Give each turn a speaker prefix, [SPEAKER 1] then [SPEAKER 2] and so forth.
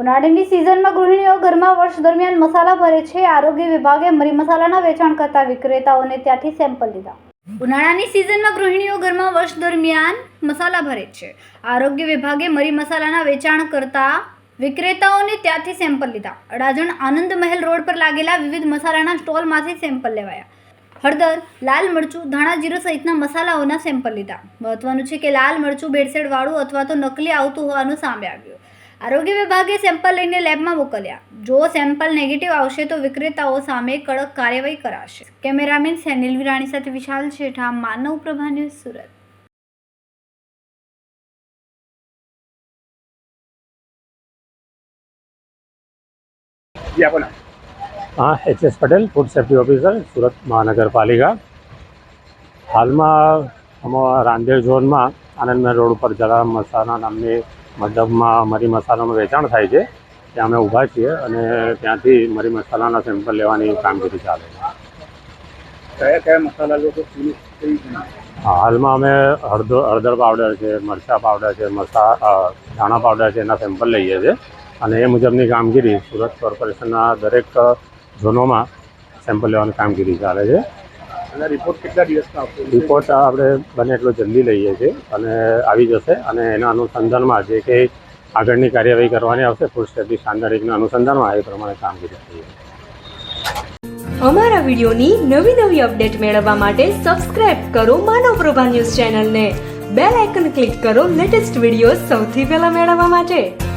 [SPEAKER 1] ઉનાળાની સિઝનમાં ગૃહિણીઓ ઘરમાં વર્ષ દરમિયાન મસાલા ભરે છે. આરોગ્ય વિભાગે મરી મસાલાના વેચાણ કરતા વિક્રેતાઓને ત્યાંથી સેમ્પલ લીધા. ઉનાળાની સિઝનમાં ગૃહિણીઓ ઘરમાં વર્ષ દરમિયાન મસાલા ભરે છે. આરોગ્ય વિભાગે મરી મસાલાના વેચાણ કરતા વિક્રેતાઓને ત્યાંથી સેમ્પલ લીધા. અડાજણ આનંદ મહેલ રોડ પર લાગેલા વિવિધ મસાલાના સ્ટોલમાંથી સેમ્પલ લેવાયા. હળદર, લાલ મરચું, ધાણા જીરું સહિતના મસાલાઓના સેમ્પલ લીધા. મહત્વનું છે કે લાલ મરચું ભેળસેળવાળું અથવા તો નકલી આવતું હોવાનું સામે આવ્યું. આરોગ્ય વિભાગે સેમ્પલ લઈને લેબમાં મોકલ્યા. જો સેમ્પલ નેગેટિવ આવશે તો વિક્રેતાઓ સામે કડક કાર્યવાહી કરાશે. કેમેરામેન સેનિલ વિરાણી સાથે વિશાલ શેઠા માનવ પ્રભા ન્યૂઝ સુરત.
[SPEAKER 2] હા H S Patel food safety officer Surat મહાનગરપાલિકા. હાલમાં અમારા રાંદેર ઝોનમાં આનંદમય રોડ ઉપર જલારામ મસાના નામની મતલબમાં મરી મસાલાનું વેચાણ થાય છે ત્યાં અમે ઊભા છીએ અને ત્યાંથી મરી મસાલાના સેમ્પલ લેવાની કામગીરી ચાલે છે.
[SPEAKER 3] કયા કયા મસાલા લોકો
[SPEAKER 2] હાલમાં અમે હળદર હળદર પાવડર છે મરચાં પાવડર છે મસા ધાણા પાવડર છે એના સેમ્પલ લઈએ છીએ. અને એ મુજબની કામગીરી સુરત કોર્પોરેશનના દરેક ઝોનોમાં સેમ્પલ લેવાની કામગીરી ચાલે છે.
[SPEAKER 3] અને રિપોર્ટ કેટલા દિવસમાં આવશે
[SPEAKER 2] રિપોર્ટ આપણે બને એટલો જલ્દી લઈએ છીએ અને આવી જશે અને એના અનુસંધાનમાં જે કંઈ આગળની કાર્યવાહી કરવાની આવશે ફૂડ સેફ્ટી સ્ટાન્ડર્ડના અનુસંધાનમાં એ પ્રમાણે કામગીરી થઈએ
[SPEAKER 4] અમારા વિડીયોની નવી નવી અપડેટ મેળવવા માટે સબસ્ક્રાઇબ કરો માનવ પ્રભા ન્યૂઝ ચેનલને. બેલ આઇકન ક્લિક કરો લેટેસ્ટ વીડિયો સૌથી પહેલા મેળવવા માટે.